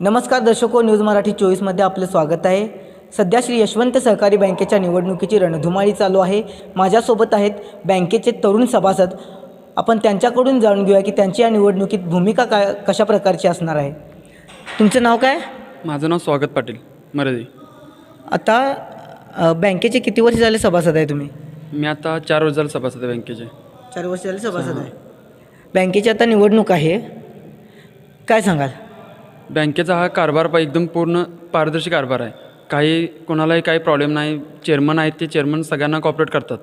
नमस्कार दर्शको न्यूज मराठी चोवीसमध्ये आपलं स्वागत आहे. सध्या श्री यशवंत सहकारी बँकेच्या निवडणुकीची रणधुमाळी चालू आहे. माझ्यासोबत आहेत बँकेचे तरुण सभासद. आपण त्यांच्याकडून जाणून घेऊया की त्यांची या निवडणुकीत भूमिका काय कशा प्रकारची असणार आहे. तुमचं नाव काय? माझं नाव स्वागत पाटील मरदी. आता अ, बँकेचे किती वर्ष झाले सभासद आहे तुम्ही? मी आता चार वर्ष झालं सभासद आहे बँकेचे. चार वर्ष झाले सभासद आहे. बँकेची आता निवडणूक आहे. काय सांगाल? बँकेचा हा कारभार पा एकदम पूर्ण पारदर्शी कारभार आहे. काही कोणालाही काही प्रॉब्लेम नाही. चेअरमन आहेत ते चेअरमन सगळ्यांना कॉपरेट करतात.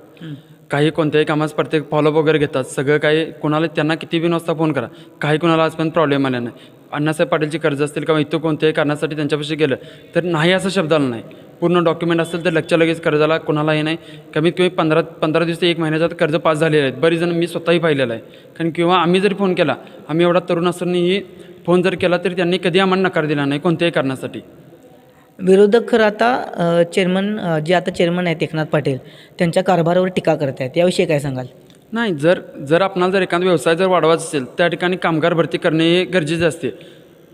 काही कोणत्याही कामास प्रत्येक फॉलोअप वगैरे घेतात. सगळं काही कोणाला त्यांना किती बिन वाजता फोन करा. काही कोणाला आजपर्यंत प्रॉब्लेम आला नाही. अण्णासाहेब पाटीलची कर्ज असतील किंवा इतर कोणत्याही कारणासाठी त्यांच्यापाशी गेलं तर नाही असं शब्द आला नाही. पूर्ण डॉक्युमेंट असेल तर लगच्या लगेच कर्जाला कोणालाही नाही. कमीत कमी पंधरा पंधरा दिवस ते एक महिन्याच्या आत कर्ज पास झालेले आहेत. बरीच जण मी स्वतःही पाहिलेलं आहे. कारण किंवा आम्ही जरी फोन केला आम्ही एवढा तरुण असतानाही फोन जर केला तरी त्यांनी कधी आम्हाला नकार दिला नाही कोणत्याही कारणासाठी. विरोधक खरं आता चेअरमन जे आता चेअरमन आहेत एकनाथ पाटील त्यांच्या कारभारावर टीका करत आहेत याविषयी काय सांगाल? नाही जर जर आपणाला जर एखादा व्यवसाय जर वाढवायचा असेल त्या ठिकाणी कामगार भरती करणे हे गरजेचे असते.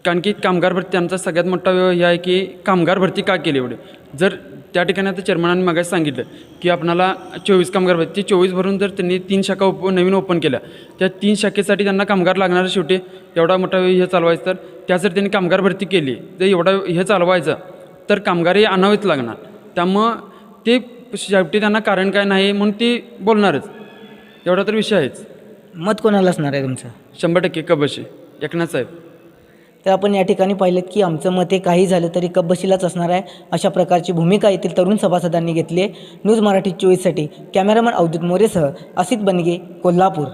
कारण की कामगार भरती त्यांचा सगळ्यात मोठा हे आहे की कामगार भरती का केली एवढे? जर त्या ठिकाणी आता चेअरमनाने मगाशी सांगितलं की आपणाला चोवीस कामगार भरती चोवीस भरून जर त्यांनी तीन शाखा ओप नवीन ओपन केल्या त्या तीन शाखेसाठी त्यांना कामगार लागणार शेवटी एवढा मोठा हे चालवायचं. तर त्यासाठी त्यांनी कामगार भरती केली. जर एवढा हे चालवायचं तर कामगारही आणावेच लागणार. त्यामुळं ते शेवटी त्यांना कारण काय नाही म्हणून ते बोलणारच. एवढा तर विषय आहेच. मत कोणाला असणार आहे तुमचं? शंभर टक्के कबशी. एकनाथ साहेब. तर आपण या ठिकाणी पाहिलं की आमचं मत हे काही झालं तरी कब्बशीलाच असणार आहे. अशा प्रकारची भूमिका येथील तरुण सभासदांनी घेतली आहे. न्यूज मराठी चोवीससाठी कॅमेरामन अवधूत मोरेसह असित बनगे कोल्हापूर.